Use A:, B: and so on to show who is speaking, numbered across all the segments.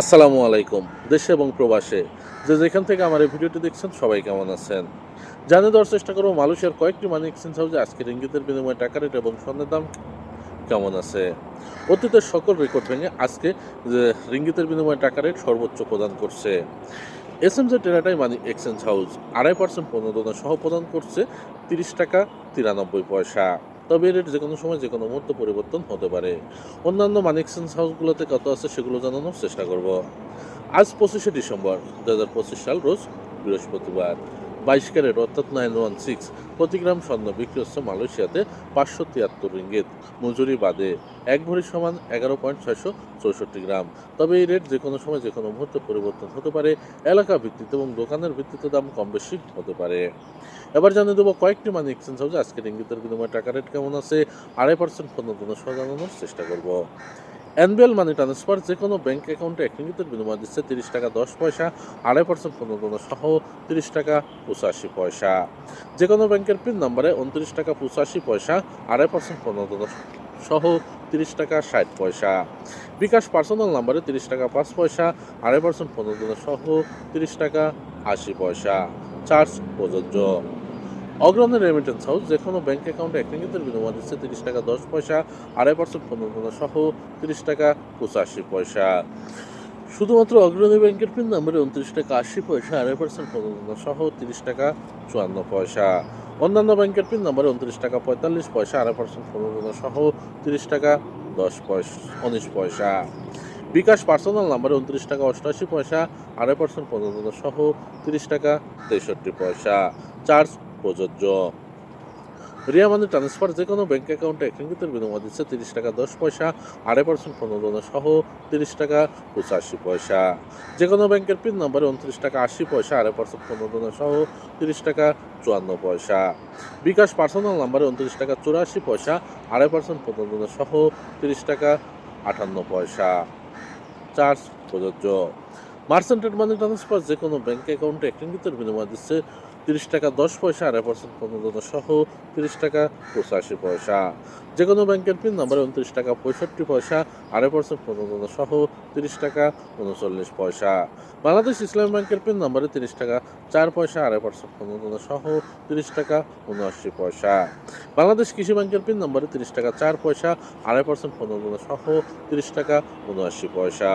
A: আসসালামু আলাইকুম, দেশে এবং প্রবাসে। যে যেখান থেকে আমার এই ভিডিওটি দেখছেন, সবাই কেমন আছেন? জানে দেওয়ার চেষ্টা করব, মালয়েশিয়ার কয়েকটি মানি এক্সচেঞ্জ হাউসে আজকের ইঙ্গিতের বিনিময়ে টাকা রেট এবং স্বর্ণের দাম কেমন আছে? অতীতের সকল রেকর্ড ভেঙে আজকে রিঙ্গিতের বিনিময়ে টাকা রেট সর্বোচ্চ প্রদান করছে। এস এম জে টেরাটাই মানি এক্সচেঞ্জ হাউস আড়াই পার্সেন্ট প্রণোদনা সহ প্রদান করছে তিরিশ টাকা তিরানব্বই পয়সা। তবে রেট যে কোনো সময় যে কোনো মুহূর্ত পরিবর্তন হতে পারে। অন্যান্য মানি হাউসগুলোতে কত আছে সেগুলো জানানোর চেষ্টা করব। আজ পঁচিশে ডিসেম্বর দু হাজার পঁচিশ সাল, রোজ বৃহস্পতিবার। বাইশ ক্যারেট, অর্থাৎ নাইন ওয়ান সিক্স প্রতি গ্রাম স্বর্ণ বিক্রি হচ্ছে মালয়েশিয়াতে পাঁচশো তিয়াত্তর রিঙ্গিত মজুরি বাদে এক ভরি সমান এগারো পয়েন্ট ছয়শো চৌষট্টি গ্রাম। তবে এই রেট যে কোনো সময় যে কোনো মুহূর্তে পরিবর্তন হতে পারে। এলাকা ভিত্তিতে এবং দোকানের ভিত্তিতে দাম কম বেশি হতে পারে। এবার জানিয়ে দেবো কয়েকটি মানি এক্সচেঞ্জ হাউসে আজকের ইঙ্গিতের বিনিময়ে টাকা রেট কেমন আছে। আড়াই পার্সেন্ট সহ জানানোর চেষ্টা করব। এনবিএল মানি ট্রান্সফার যে কোনো ব্যাংক অ্যাকাউন্টে এক রিঙ্গিতের বিনিময় দিচ্ছে তিরিশ টাকা দশ পয়সা, আড়াই পার্সেন্ট পণ্য সহ তিরিশ টাকা পঁচাশি পয়সা। যে কোনো ব্যাংকের পিন নাম্বারে উনত্রিশ টাকা পঁচাশি পয়সা, আড়াই পার্সেন্ট পণ্য সহ তিরিশ টাকা ষাট পয়সা। বিকাশ পার্সোনাল নাম্বারে তিরিশ টাকা পাঁচ পয়সা, আড়াই পার্সেন্ট পণ্য সহ তিরিশ টাকা আশি পয়সা। চার্জ প্রযোজ্য। অগ্রণী রেমিটেন্স হাউস যে কোনো ব্যাংক অ্যাকাউন্টে এক রিঙ্গিতের বিনিময় দিচ্ছে তিরিশ টাকা দশ পয়সা, আড়াই পার্সেন্ট পণ্য সহ তিরিশ টাকা পঁচাশি পয়সা। শুধুমাত্র অগ্রণী ব্যাংকের পিন নাম্বারে উনত্রিশ টাকা আশি পয়সা, আড়াই পার্সেন্ট পণ্য সহ তিরিশ টাকা চুয়ান্ন পয়সা। অন্যান্য ব্যাংকের পিন নাম্বারে উনত্রিশ টাকা পঁয়তাল্লিশ পয়সা, আড়াই পার্সেন্ট পণ্য সহ তিরিশ টাকা দশ পয়সা উনিশ পয়সা। বিকাশ পার্সোনাল নাম্বারে উনত্রিশ টাকা অষ্টআশি পয়সা, আড়াই পার্সেন্ট পণ্য সহ তিরিশ টাকা তেষট্টি পয়সা। চার্জ প্রযোজ্য। রিয়া মানি ট্রান্সফার যে কোনো ব্যাংক অ্যাকাউন্টে এক রিঙ্গিতের বিনিময় দিচ্ছে তিরিশ টাকা, দশ পয়সা, আড়াই পার্সেন্ট প্রণোদনা সহ তিরিশ টাকা পঁচাশি পয়সা। যে কোনো ব্যাংকের পিন নম্বরে উনত্রিশ টাকা, আশি পয়সা, আড়াই পার্সেন্ট প্রণোদনা সহ তিরিশ টাকা চুয়ান্ন পয়সা। বিকাশ পার্সোনাল নাম্বারে উনত্রিশ টাকা, চুরাশি পয়সা, আড়াই পার্সেন্ট প্রণোদনা সহ তিরিশ টাকা, আটান্ন পয়সা। চার্জ প্রযোজ্য। মার্সেন্টেড মানি ট্রান্সফার যে কোনো ব্যাংক অ্যাকাউন্টে এক রিঙ্গিতের বিনিময় দিচ্ছে তিরিশ টাকা, দশ পয়সা আড়াই পার্সেন্ট প্রণোদনা সহ তিরিশ টাকা পঁচাশি পয়সা। যে কোনো ব্যাংকের পিন নম্বরে উনত্রিশ টাকা, পঁয়ষট্টি পয়সা আড়াই পার্সেন্ট প্রণোদনা সহ তিরিশ টাকা, উনচল্লিশ পয়সা। বাংলাদেশ ইসলাম ব্যাংকের পিন নাম্বারে তিরিশ টাকা, চার পয়সা আড়াই পার্সেন্ট প্রণোদনা সহ তিরিশ টাকা, উনআশি পয়সা। বাংলাদেশ কৃষি ব্যাংকের পিন নাম্বারে তিরিশ টাকা, চার পয়সা আড়াই পার্সেন্ট প্রণোদনা সহ তিরিশ টাকা, উনআশি পয়সা।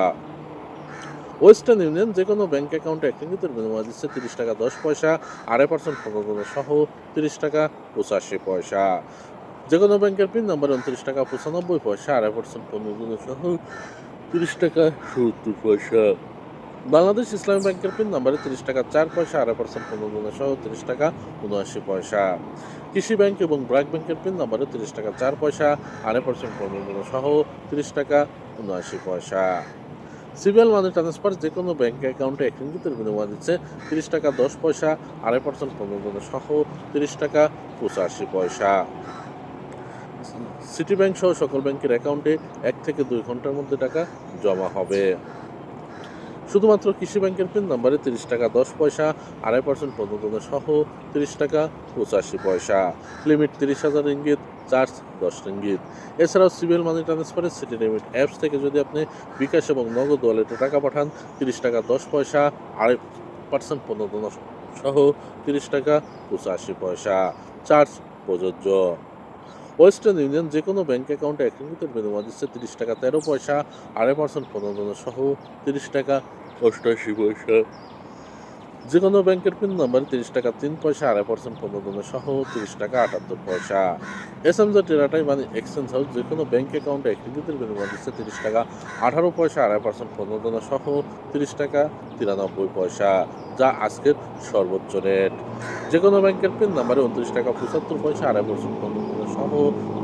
A: ওয়েস্টার্ন ইউনিয়ন যে কোনো ব্যাংক অ্যাকাউন্টে এক রিঙ্গিতের বিনিময় দিচ্ছে তিরিশ টাকা, দশ পয়সা, আড়াই পার্সেন্ট প্রণোদনা সহ তিরিশ টাকা পঁচাশি পয়সা। যে কোনো ব্যাংকের পিন নাম্বার উনত্রিশ টাকা, পঁচানব্বই পয়সা, আড়াই পার্সেন্ট প্রণোদনা সহ তিরিশ টাকা, সত্তর পয়সা। বাংলাদেশ ইসলামী ব্যাংকের পিন নাম্বারে তিরিশ টাকা, চার পয়সা, আড়াই পার্সেন্ট পনেরো প্রণোদনা সহ তিরিশ টাকা, উনআশি পয়সা। কৃষি ব্যাংক এবং ব্র্যাক ব্যাংকের পিন নাম্বারে তিরিশ টাকা, চার পয়সা, আড়াই পার্সেন্ট পনেরো প্রণোদনা সহ তিরিশ টাকা, উনআশি পয়সা। সিবিএল মানি ট্রান্সফার যে কোনো ব্যাঙ্ক অ্যাকাউন্টে এক বিনিময় দিচ্ছে তিরিশ টাকা দশ পয়সা, আড়াই পার্সেন্ট প্রণোদনা সহ তিরিশ টাকা পঁচাশি পয়সা। সিটি ব্যাংক সহ সকল ব্যাংকের অ্যাকাউন্টে এক থেকে দুই ঘণ্টার মধ্যে টাকা জমা হবে। শুধুমাত্র কৃষি ব্যাংকের পিন নম্বরে তিরিশ টাকা, দশ পয়সা, আড়াই পার্সেন্ট প্রণোদনা সহ তিরিশ টাকা, পঁচাশি পয়সা। লিমিট তিরিশ হাজার ইঙ্গিত চার্জ দশ রিঙ্গিত এছাড়াও সিভিল মানি ট্রান্সফারের সিটি লিমিট অ্যাপস থেকে যদি আপনি বিকাশ এবং নগদ ওয়ালেটে টাকা পাঠান, তিরিশ টাকা, দশ পয়সা, আড়াই পার্সেন্ট প্রণোদনা সহ তিরিশ টাকা, পঁচাশি পয়সা। চার্জ প্রযোজ্য। ওয়েস্টার্ন ইউনিয়ন যে কোনো ব্যাঙ্ক অ্যাকাউন্টে এক রিঙ্গিতের বিনিময় দিচ্ছে তিরিশ টাকা, তেরো পয়সা, আড়াই পার্সেন্ট প্রণোদনা সহ তিরিশ টাকা অষ্টআশি পয়সা। যে কোনো ব্যাংকের পিন নাম্বার তিরিশ টাকা, তিন পয়সা, আড়াই পার্সেন্ট প্রণোদনা সহ তিরিশ টাকা, আটাত্তর পয়সা। এস এম টেরাটাই মানে এক্সচেঞ্জ হাউস যে কোনো ব্যাংক অ্যাকাউন্টে এক বিনিময় দিচ্ছে তিরিশ টাকা, আঠারো পয়সা, আড়াই পার্সেন্ট প্রণোদনা সহ তিরিশ টাকা, তিরানব্বই পয়সা, যা আজকের সর্বোচ্চ রেট। যে কোনো ব্যাংকের পিন নাম্বারে উনত্রিশ টাকা, পঁচাত্তর পয়সা, আড়াই প্রণোদনা সহ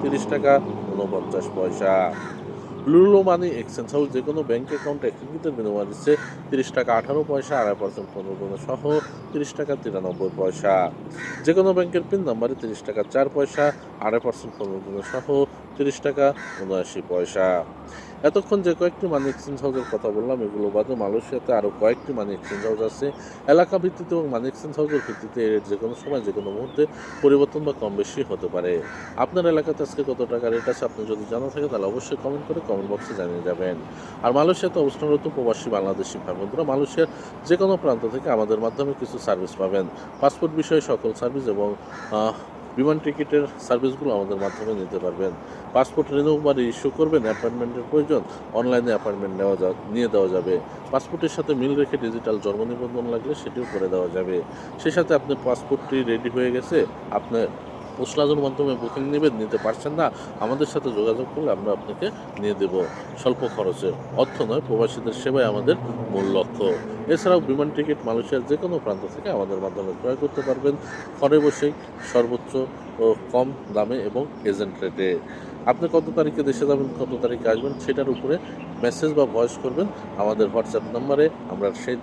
A: তিরিশ টাকা উনপঞ্চাশ পয়সা। লুলু মানি এক্সচেঞ্জ হাউস যে কোনো ব্যাংক অ্যাকাউন্টে এক রিঙ্গিতের বিনিময় দিচ্ছে তিরিশ টাকা, আঠারো পয়সা, আড়াই পার্সেন্ট প্রণোদনা সহ তিরিশ টাকা, তিরানব্বই পয়সা। যে কোনো ব্যাংকের পিন নাম্বারে তিরিশ টাকা, চার পয়সা, আড়াই পার্সেন্ট প্রণোদনা সহ তিরিশ টাকা, উনআশি পয়সা। এতক্ষণ যে কয়েকটি মানি এক্সচেঞ্জ হাউসের কথা বললাম, এগুলো বাদে মালয়েশিয়াতে আরও কয়েকটি মানি এক্সচেঞ্জ হাউস আছে। এলাকা ভিত্তিতে এবং মানি এক্সচেঞ্জ হাউসের ভিত্তিতে এর যে কোনো সময়, যে কোনো মুহূর্তে পরিবর্তন বা কম বেশি হতে পারে। আপনার এলাকাতে আজকে কত টাকা রেট আছে, আপনি যদি জানা থাকে, তাহলে অবশ্যই কমেন্ট করে কমেন্ট বক্সে জানিয়ে যাবেন। আর মালয়েশিয়াতে অবস্থানরত প্রবাসী বাংলাদেশি ভাই বন্ধুরা মালয়েশিয়ার যে কোনো প্রান্ত থেকে আমাদের মাধ্যমে কিছু সার্ভিস পাবেন। পাসপোর্ট বিষয়ে সকল সার্ভিস এবং বিমান টিকিটের সার্ভিসগুলো আমাদের মাধ্যমে নিতে পারবেন। পাসপোর্ট রিনিউ বা ইস্যু করবেন, অ্যাপয়েন্টমেন্টের প্রয়োজন, অনলাইনে অ্যাপয়েন্টমেন্ট নেওয়া যা নিয়ে দেওয়া যাবে। পাসপোর্টের সাথে মিল রেখে ডিজিটাল জন্ম নিবন্ধন লাগলে সেটিও করে দেওয়া যাবে। সেই সাথে আপনার পাসপোর্টটি রেডি হয়ে গেছে, আপনার পোস্টলাজের মাধ্যমে বুকিং নেবেন নিতে পারছেন না, আমাদের সাথে যোগাযোগ করলে আমরা আপনাকে নিয়ে দেব স্বল্প খরচে। অর্থ নয়, প্রবাসীদের সেবাই আমাদের মূল লক্ষ্য। এছাড়াও বিমান টিকিট মালয়েশিয়ার যে কোনো প্রান্ত থেকে আমাদের মাধ্যমে ক্রয় করতে পারবেন ঘরে বসেই সর্বোচ্চ ও কম দামে এবং এজেন্ট রেটে। আপনি কত তারিখে দেশে যাবেন, কত তারিখে আসবেন সেটার উপরে মেসেজ বা ভয়েস করবেন আমাদের হোয়াটসঅ্যাপ নাম্বারে। আমরা সেই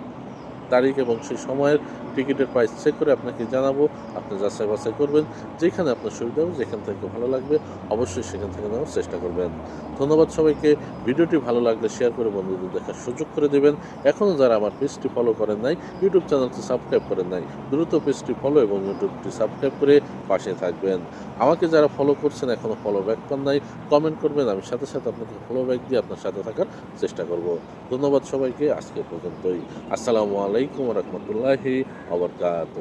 A: তারিখ এবং সেই সময়ের টিকিটের প্রাইস চেক করে আপনাকে জানাব, আপনি যাচাই বাছাই করবেন, যেখানে আপনার সুবিধা হবে, যেখান থেকে ভালো লাগবে, অবশ্যই সেখান থেকে নেওয়ার চেষ্টা করবেন। ধন্যবাদ সবাইকে। ভিডিওটি ভালো লাগলে শেয়ার করে বন্ধুদের দেখার সুযোগ করে দেবেন। এখনও যারা আমার পেজটি ফলো করেন নাই ইউটিউব চ্যানেলটি সাবস্ক্রাইব করেন নাই, দ্রুত পেজটি ফলো এবং ইউটিউবটি সাবস্ক্রাইব করে পাশে থাকবেন। আমাকে যারা ফলো করছেন এখনও ফলো ব্যাক পান নাই কমেন্ট করবেন, আমি সাথে সাথে আপনাকে ফলো ব্যাক দিয়ে আপনার সাথে থাকার চেষ্টা করব। ধন্যবাদ সবাইকে, আজকে পর্যন্তই। আসসালামু আলাইকুম রহমতুল্লাহি আবরকাত